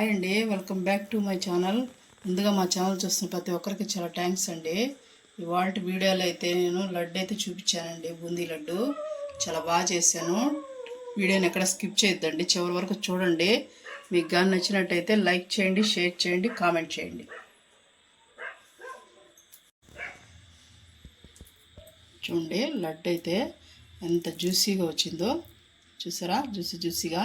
Hi అండి. Welcome back to my channel. ముందుగా మా ఛానల్ చూస్తున్న ప్రతి ఒక్కరికి చాలా థ్యాంక్స్ అండి. ఇవాళ వీడియోలో అయితే నేను లడ్డు అయితే చూపించానండి. బూందీ లడ్డు. చాలా బాగా చేశాను. వీడియోని ఎక్కడ స్కిప్ చేయొద్దండి. చివరి వరకు చూడండి. మీకు కానీ నచ్చినట్టయితే లైక్ చేయండి షేర్ చేయండి కామెంట్ చేయండి. చూడండి లడ్డు అయితే ఎంత జ్యూసీగా వచ్చిందో. చూసారా? జ్యూసీ జ్యూసీగా.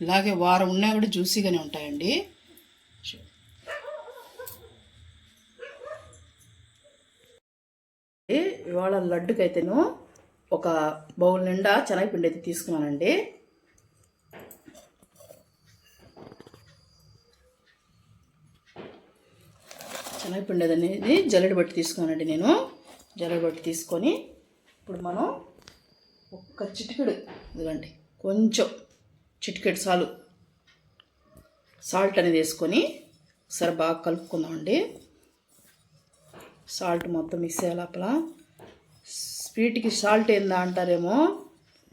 ఇలాగే వారం ఉన్నా కూడా జ్యూసీగానే ఉంటాయండి. ఇవాళ లడ్డుకి అయితేను ఒక బౌల్ నిండా శనగపిండి అయితే తీసుకున్నానండి. శనగపిండి అనేది జల్లెడ బట్టి తీసుకున్నానండి నేను. జల్లెడ బట్టి తీసుకొని ఇప్పుడు మనం ఒక్క చిటికెడు ఇదిగండి కొంచెం చిటికెడు సాలు. సాల్ట్ అనేది వేసుకొని ఒకసారి బాగా కలుపుకుందామండి సాల్ట్ మొత్తం మిక్స్ అయ్యే లోపల స్వీట్కి సాల్ట్ ఏందా అంటారేమో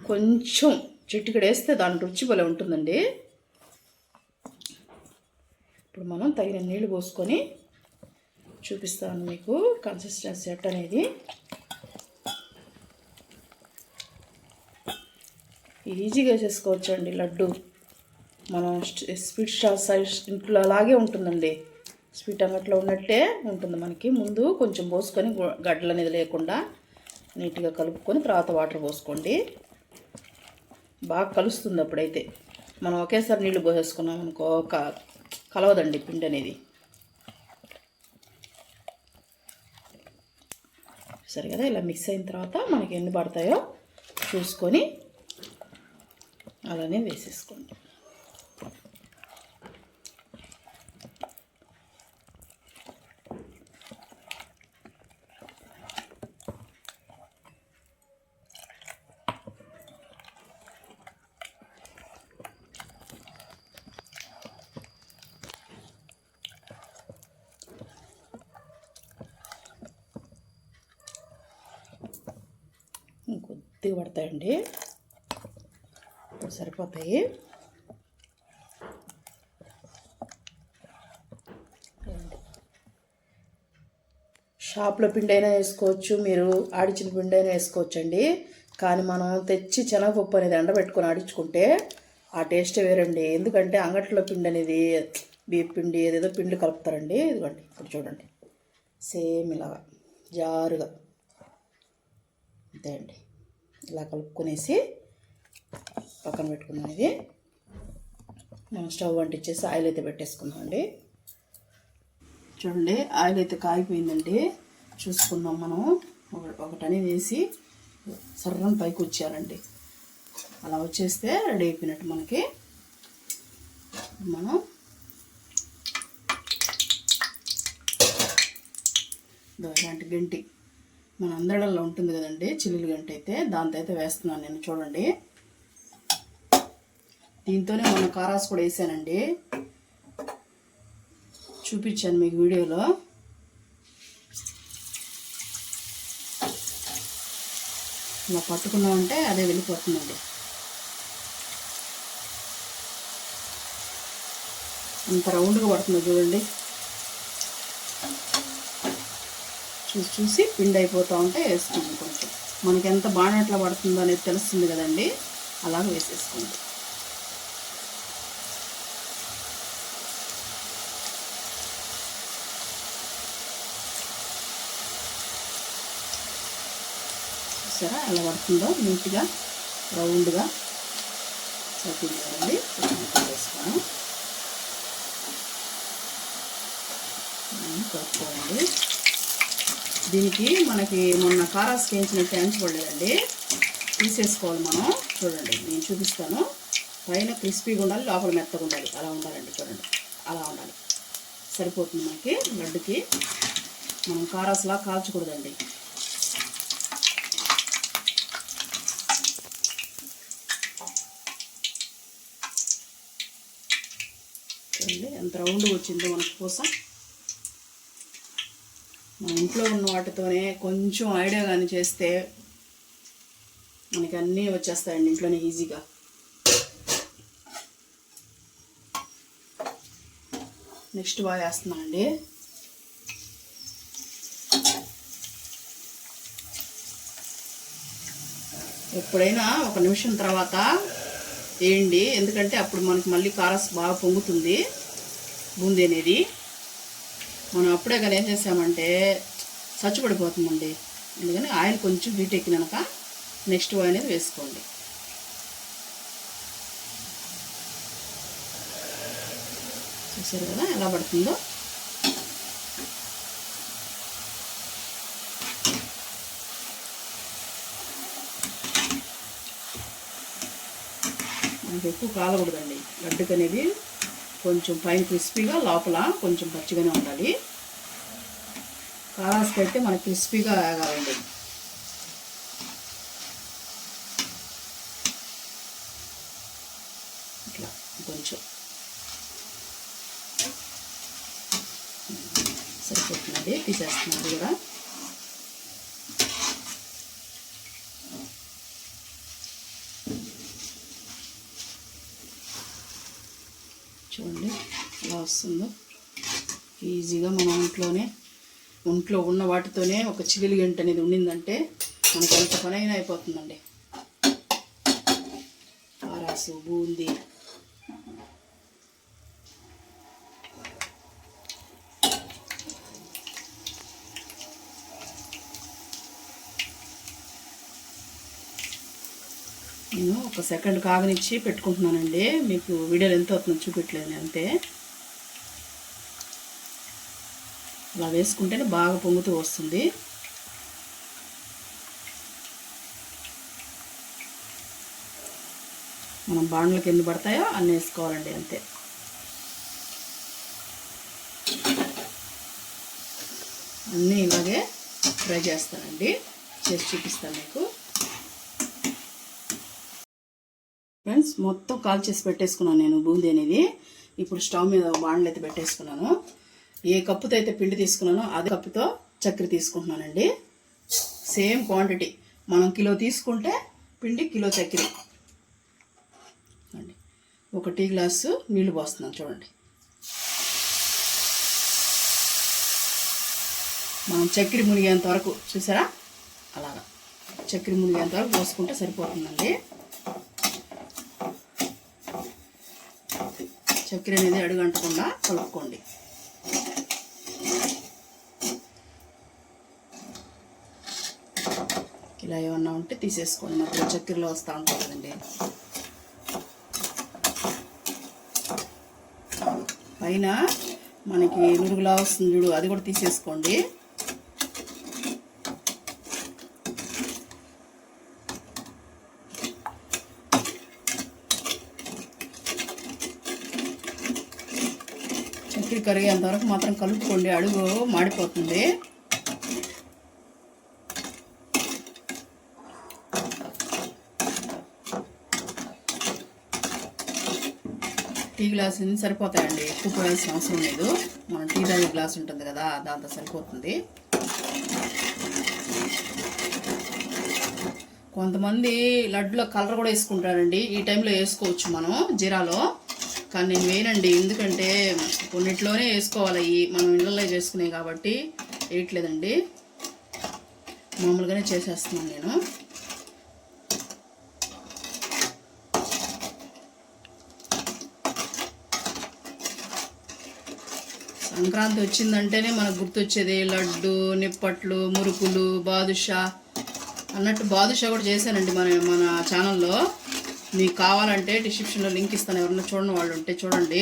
కొంచెం చిటికెడు వేస్తే దాని రుచి భలే ఉంటుందండి. ఇప్పుడు మనం తగిన నీళ్ళు పోసుకొని చూపిస్తాను మీకు. కన్సిస్టెన్సీ ఎట్ అనేది ఈజీగా చేసుకోవచ్చు అండి లడ్డు. మనం స్వీట్ షాప్ సైజ్ ఇంట్లో అలాగే ఉంటుందండి. స్వీట్ అంగట్లో ఉన్నట్టే ఉంటుంది మనకి. ముందు కొంచెం పోసుకొని గడ్డలు అనేది లేకుండా నీట్గా కలుపుకొని తర్వాత వాటర్ పోసుకోండి. బాగా కలుస్తుంది అప్పుడైతే. మనం ఒకేసారి నీళ్ళు పోసేసుకున్నాం అనుకో క- కలవదండి పిండి అనేది. సరే కదా ఇలా మిక్స్ అయిన తర్వాత మనకి ఎన్ని పడతాయో చూసుకొని అలానే వేసేసుకోండి. కొద్దిగా పడతాయండి. సరిపోతాయి. షాప్లో పిండి అయినా వేసుకోవచ్చు మీరు ఆడిచిన పిండి అయినా వేసుకోవచ్చు అండి కానీ మనం తెచ్చి శనగపప్పు అనేది ఎండబెట్టుకొని ఆడించుకుంటే ఆ టేస్టే వేరండి. ఎందుకంటే అంగట్లో పిండి అనేది బియ్య పిండి ఏదేదో పిండి కలుపుతారండి. ఇదిగోండి ఇప్పుడు చూడండి. సేమ్ ఇలాగా జారుగా. అంతే అండి. ఇలా కలుపుకునేసి పక్కన పెట్టుకున్నాం ఇది. మనం స్టవ్ అంటించేసి ఆయిల్ అయితే పెట్టేసుకున్నాం అండి. చూడండి ఆయిల్ అయితే కాగిపోయిందండి. చూసుకున్నాం మనం. ఒకటని వేసి సర్రం పైకి వచ్చారండి. అలా వచ్చేస్తే రెడీ అయిపోయినట్టు మనకి. మనం ఇలాంటి గంటి. మన అందడల్లో ఉంటుంది కదండి చిల్లులు గంట అయితే దాంతో అయితే వేస్తున్నాను నేను చూడండి. దీంతోనే మొన్న కారాస్ కూడా వేసానండి. చూపించాను మీకు వీడియోలో. ఇలా పట్టుకున్నామంటే అదే వెళ్ళిపోతుందండి. అంత రౌండ్గా పడుతుంది చూడండి. చూసి చూసి పిండి అయిపోతూ ఉంటే వేసుకుందాం కొంచెం. మనకి ఎంత ఎట్లా పడుతుందో అనేది తెలుస్తుంది కదండి. అలాగ వేసేసుకోండి. చూసారా? ఎలా పడుతుందో నీట్గా రౌండ్గా సరిపోయింది కదండి వేసుకోను కలుపుకోండి దీనికి మనకి మొన్న కారాస్ వేయించిన థ్యాంక్స్ పడలేదండి తీసేసుకోవాలి మనం. చూడండి నేను చూపిస్తాను. పైన క్రిస్పీగా ఉండాలి లోపల మెత్తగా ఉండాలి. అలా ఉండాలండి చూడండి. అలా ఉండాలి. సరిపోతుంది మనకి. లడ్డుకి. మనం కారాస్లా కాల్చకూడదండి. చూడండి రౌండ్గా వచ్చిందో మనకి పూస మన ఇంట్లో ఉన్న వాటితోనే కొంచెం ఐడియా కానీ చేస్తే మనకి అన్నీ వచ్చేస్తాయండి ఇంట్లోనే ఈజీగా నెక్స్ట్ బాగా వేస్తున్నానండి ఎప్పుడైనా ఒక నిమిషం తర్వాత వేయండి. ఎందుకంటే అప్పుడు మనకి మళ్ళీ కారస్ బాగా పొంగుతుంది. బూందీ అనేది. మనం అప్పుడే కానీ వేసేసామంటే చచ్చుపడిపోతుందండి. అందుకని ఆయిల్ కొంచెం హీట్ ఎక్కినాక నెక్స్ట్ అనేది వేసుకోండి. చూసారు కదా ఎలా పడుతుందో? మనకి ఎక్కువ కాలకూడదండి. లడ్డుకు అనేది కొంచెం పైన క్రిస్పీగా లోపల కొంచెం పచ్చిగానే ఉండాలి. కారాస్కి అయితే మనకి క్రిస్పీగా వేగాలండి ఇట్లా కొంచెం. సరిపోతుందండి? తీసేస్తున్నాను కూడా చూడండి ఎలా వస్తుందో. ఈజీగా మన ఇంట్లోనే ఒంట్లో ఉన్న వాటితోనే ఒక చిగిలి గంట అనేది ఉండిందంటే మనకు ఎంత పని అయినా అయిపోతుందండి. ఆరాసు బూందీ. నేను ఒక సెకండ్ కాగనిచ్చి పెట్టుకుంటున్నానండి. మీకు వీడియోలు ఎంత అవుతుందో చూపెట్టలేదు అంతే అలా వేసుకుంటేనే బాగా పొంగుతూ వస్తుంది. మనం బాండ్లకి ఎన్ని పడతాయో అన్నీ వేసుకోవాలండి అంతే. అన్నీ ఇలాగే ఫ్రై చేస్తానండి. చేసి చూపిస్తాను మీకు. ఫ్రెండ్స్ మొత్తం కాల్ చేసి పెట్టేసుకున్నాను నేను బూందీ అనేది. ఇప్పుడు స్టవ్ మీద బాండ్లు అయితే పెట్టేసుకున్నాను. ఏ కప్పుతో అయితే పిండి తీసుకున్నానో అదే కప్పుతో చక్కెర తీసుకుంటున్నానండి. Same quantity. మనం కిలో తీసుకుంటే పిండి కిలో చక్కెర. అండి. ఒక టీ గ్లాసు నీళ్ళు పోస్తున్నాను చూడండి. మనం చక్కెర మునిగేంత వరకు చూసారా? అలాగా. చక్కెర మునిగేంత వరకు పోసుకుంటే సరిపోతుందండి. చక్కెర అనేది అడుగంటకుండా కలుపుకోండి. ఇలా ఏమన్నా ఉంటే తీసేసుకోండి. మధ్యలో చక్కెరలో వస్తూ ఉంటుందండి. పైన మనకి నురుగులా వస్తుంది చూడు అది కూడా తీసేసుకోండి. చక్కెర కరిగేంతవరకు మాత్రం కలుపుకోండి. అడుగు మాడిపోతుంది. టీ గ్లాస్ ఇన్ని సరిపోతాయండి. ఎక్కువ పోయాల్సిన అవసరం లేదు. మనం టీ తాగే గ్లాస్ ఉంటుంది కదా దాంతో సరిపోతుంది. కొంతమంది లడ్డులో కలర్ కూడా వేసుకుంటారండి. ఈ టైంలో వేసుకోవచ్చు మనం జీరాలో. కానీ నేను వేయనండి. ఎందుకంటే కొన్నిట్లోనే వేసుకోవాలి. ఈ మనం ఇళ్ళల్లో చేసుకునే కాబట్టి వేయట్లేదండి. మామూలుగానే చేసేస్తున్నాను నేను. సంక్రాంతి వచ్చిందంటేనే మనకు గుర్తొచ్చేది లడ్డు నిప్పట్లు మురుకులు బాదుషా. అన్నట్టు బాదుషా కూడా చేశానండి మన మన ఛానల్లో. మీకు కావాలంటే డిస్క్రిప్షన్లో లింక్ ఇస్తాను. ఎవరన్నా చూడని వాళ్ళు ఉంటే చూడండి.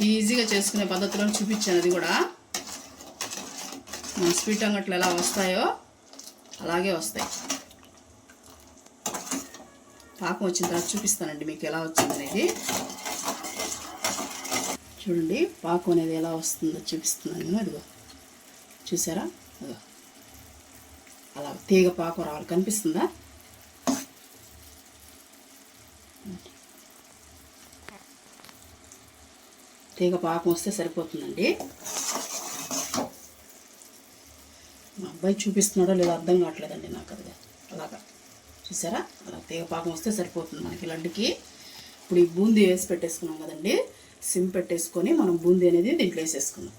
ఈజీగా చేసుకునే పద్ధతిలో చూపించాను అది కూడా. మన స్వీట్ అంగట్లు ఎలా వస్తాయో అలాగే వస్తాయి. పాకం వచ్చిన తర్వాత చూపిస్తానండి మీకు ఎలా వచ్చిందనేది. చూడండి పాకం అనేది ఎలా వస్తుందో చూపిస్తున్నాను నేను ఇదిగో. చూసారా? అదిగో అలా తీగ పాకం రావాలి కనిపిస్తుందా? తీగ పాకం వస్తే సరిపోతుందండి. మా అబ్బాయి చూపిస్తున్నాడో లేదో అర్థం కావట్లేదండి నాకు అది. అలాగా. చూసారా? అలా తీగ పాకం వస్తే సరిపోతుంది మనకి లడ్డుకి ఇప్పుడు ఈ బూందీ వేసి పెట్టేసుకున్నాం కదండి. సిమ్ పెట్టేసుకొని మనం బూందీ అనేది దీంట్లో వేసేసుకుందాం.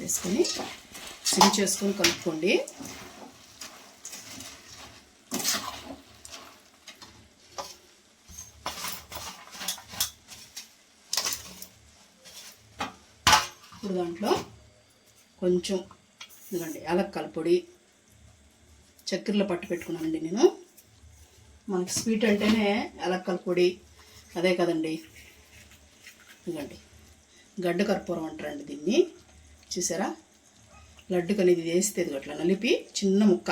వేసుకొని సిమ్ చేసుకొని కలుపుకోండి. ఇప్పుడు దాంట్లో కొంచెం ఇదిగండి యాలక్కల పొడి చక్కెరలో పట్టు పెట్టుకున్నానండి నేను. మనకి స్వీట్ అంటేనే ఎలక్కల పొడి. అదే కదండి. ఇదండి గడ్డ కర్పూరం అంటారండి దీన్ని. చూసారా? లడ్డుకు అనేది వేస్తే ఇదిగో అట్లా నలిపి చిన్న ముక్క.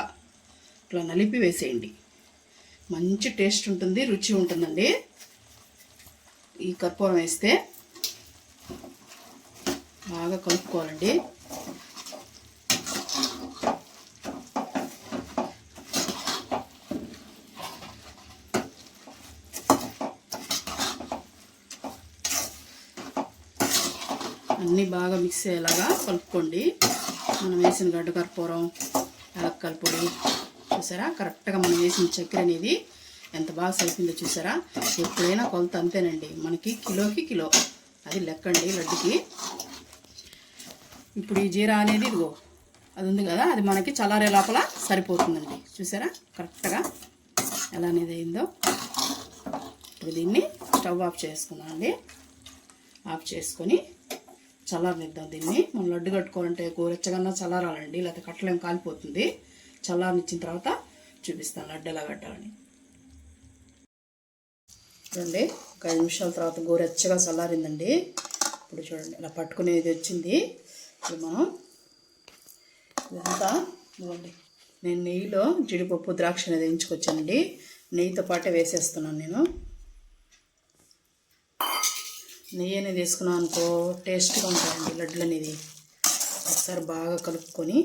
ఇట్లా నలిపి వేసేయండి. మంచి టేస్ట్ ఉంటుంది రుచి ఉంటుందండి. ఈ కర్పూరం వేస్తే బాగా కలుపుకోవాలండి. అన్నీ బాగా మిక్స్ అయ్యేలాగా కలుపుకోండి. మనం వేసిన గడ్డ కర్పూరం యాలక్కల పొడి చూసారా? కరెక్ట్గా మనం వేసిన చక్కెర అనేది ఎంత బాగా సరిపోయిందో చూసారా? ఎప్పుడైనా కొలత అంతేనండి. మనకి కిలోకి కిలో. అది లెక్కండి లడ్డుకి. ఇప్పుడు ఈ జీరా అనేది ఇదిగో అది ఉంది కదా? అది మనకి చల్లారే లోపల సరిపోతుందండి. చూసారా? కరెక్ట్గా ఎలా అనేది అయిందో. ఇప్పుడు దీన్ని స్టవ్ ఆఫ్ చేసుకున్నాం అండి ఆఫ్ చేసుకొని చల్లారనిద్దాం దీన్ని. మనం లడ్డు కట్టుకోవాలంటే గోరెచ్చగన్నా చల్లారాలండి లేకపోతే కట్టలేం కాలిపోతుంది. చల్లారనిచ్చిన తర్వాత చూపిస్తాను లడ్డు ఎలా కట్టాలని. చూడండి ఒక ఐదు నిమిషాల తర్వాత గోరెచ్చగా చల్లారిందండి. ఇప్పుడు చూడండి ఇలా పట్టుకునేది వచ్చింది. ఇప్పుడు మనం ఇదంతా ఇవ్వండి. నేను నెయ్యిలో జీడిపప్పు ద్రాక్ష అనేది వేయించుకొచ్చానండి. నెయ్యితో పాటే వేసేస్తున్నాను నేను. నెయ్యి అనేది వేసుకున్నాం అనుకో టేస్ట్గా ఉంటాయండి లడ్లు అనేది ఒకసారి బాగా కలుపుకొని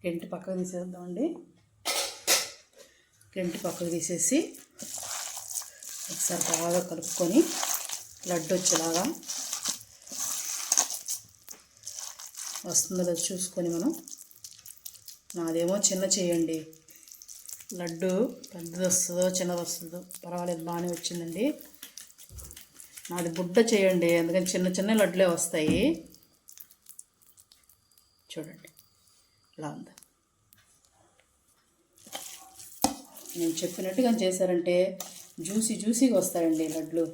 గంటి పక్కకు తీసేద్దామండి. గంటి పక్కకు తీసేసి ఒకసారి బాగా కలుపుకొని లడ్డు వచ్చేలాగా వస్తుందో లేదో చూసుకొని మనం నాదేమో చిన్న చేయండి. లడ్డు పెద్దది వస్తుందో చిన్నది వస్తుందో పర్వాలేదు బాగానే వచ్చిందండి. నాది బుడ్డ చేయండి అందుకని చిన్న చిన్న లడ్లే వస్తాయి. చూడండి ఇలా ఉంది. నేను చెప్పినట్టుగా చేశారంటే జ్యూసీ జ్యూసీగా వస్తాయండి లడ్లు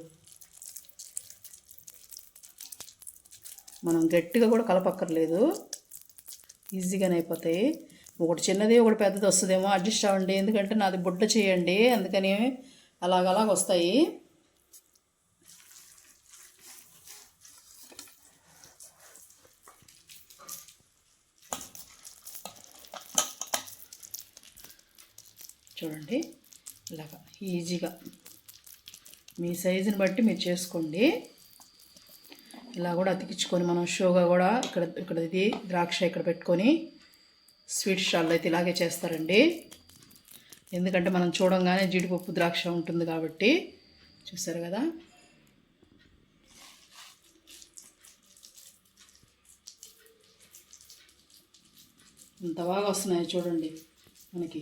మనం గట్టిగా కూడా కలపక్కర్లేదు. ఈజీగానే అయిపోతాయి. ఒకటి చిన్నది ఒకటి పెద్దది వస్తుందేమో అడ్జస్ట్ అవ్వండి. ఎందుకంటే నాది బుడ్డ చేయండి. అందుకని అలాగలాగ వస్తాయి. చూడండి. ఇలాగా ఈజీగా మీ సైజుని బట్టి మీరు చేసుకోండి. ఇలా కూడా అతికించుకొని మనం షోగా కూడా ఇక్కడ ఇక్కడ ఇది ద్రాక్ష ఇక్కడ పెట్టుకొని స్వీట్ స్టాల్లో అయితే ఇలాగే చేస్తారండి. ఎందుకంటే మనం చూడంగానే జీడిపప్పు ద్రాక్ష ఉంటుంది కాబట్టి చూసారు కదా? ఇంత బాగా వస్తున్నాయి చూడండి మనకి.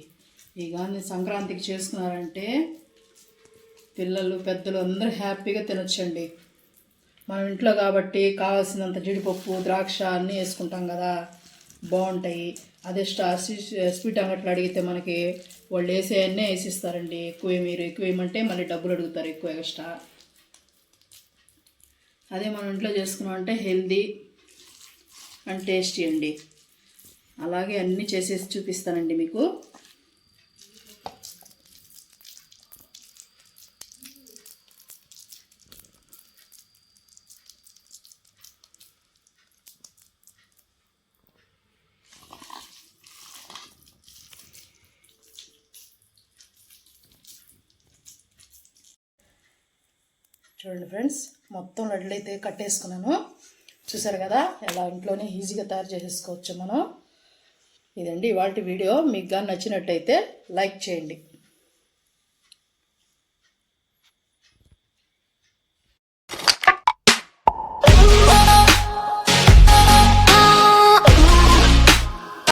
ఈ కానీ సంక్రాంతికి చేసుకున్నారంటే పిల్లలు పెద్దలు అందరూ హ్యాపీగా తినొచ్చండి. మనం ఇంట్లో కాబట్టి కావాల్సినంత జీడిపప్పు ద్రాక్ష అన్నీ వేసుకుంటాం కదా. బాగుంటాయి. అదే స్టార్ స్వీట్ అంగట్లో అడిగితే మనకి వాళ్ళు వేసే అన్నీ వేసిస్తారండి. ఎక్కువ మీరు ఎక్కువ వేయమంటే మళ్ళీ డబ్బులు అడుగుతారు ఎక్కువ ఎక్స్ట్రా. అదే మనం ఇంట్లో చేసుకున్నాం అంటే హెల్దీ అండ్ టేస్టీ అండి. అలాగే అన్నీ చేసేసి చూపిస్తానండి మీకు. చూడండి ఫ్రెండ్స్ మొత్తం లడ్లు అయితే కట్టేసుకున్నాను. చూసారు కదా ఎలా ఇంట్లోనే ఈజీగా తయారు చేసేసుకోవచ్చు మనం. ఇదండి ఇవాళ వీడియో. మీకు కానీ నచ్చినట్టయితే లైక్ చేయండి.